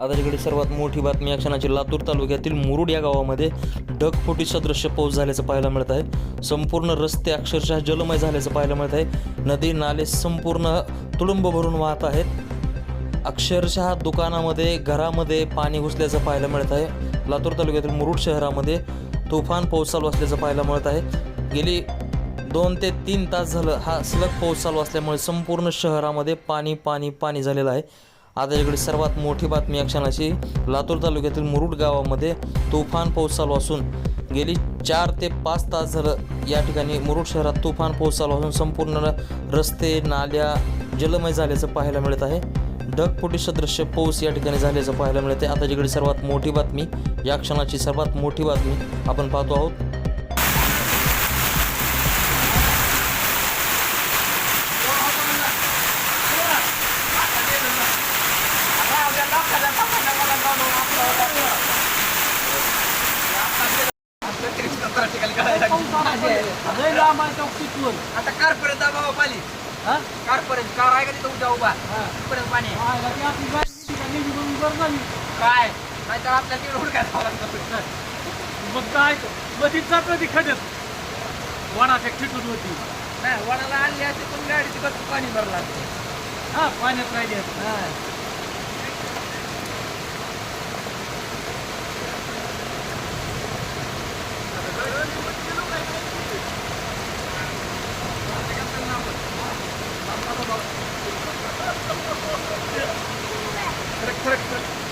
आता इकडे सर्वात मोठी बातमी या क्षणाची लातूर तालुक्यातील मुरुड या गावामध्ये ढगफोटी सदृश्य पाऊस झाल्याचं पाहायला मिळत आहे. संपूर्ण रस्ते अक्षरशः जलमय झाल्याचं पाहायला मिळत आहे. नदी नाले संपूर्ण तुडुंब भरून वाहत आहेत. अक्षरशः दुकानामध्ये घरामध्ये पाणी घुसल्याचं पाहायला मिळत आहे. लातूर तालुक्यातील मुरुड शहरामध्ये तुफान पाऊस चालू असल्याचं पाहायला मिळत आहे. गेली दोन ते तीन तास झालं हा सलग पाऊस चालू असल्यामुळे संपूर्ण शहरामध्ये पाणी पाणी पाणी झालेलं आहे. आता इकडे सर्वात मोठी बातमी या क्षणाची. लातूर तालुक्यातील मुरुड गावामध्ये तुफान पाऊस चालू असून गेली चार ते पाच तास झालं या ठिकाणी मुरुड शहरात तुफान पाऊस चालू असून संपूर्ण रस्ते नाल्या जलमय झाल्याचं पाहायला मिळत आहे. ढगफुटी सदृश्य पाऊस या ठिकाणी झाल्याचं पाहायला मिळते आता जिकडे सर्वात मोठी बातमी या क्षणाची सर्वात मोठी बातमी आपण पाहतो आहोत. आता कारपर्यंत बाबा पाली हा? कारपर्यंत कार आहे का तिथं उद्या उभा तिथपर्यंत पाणी. काय नाही तर आपल्या तिकडे हुडकाय. मग काय मधीच जात ती खड्यात वडाच्या खिटून होती नाही वडाला आणली असते पण गाडीची बस पाणी भरलं. हा पाण्यात राहिली असती. Correct, correct, correct.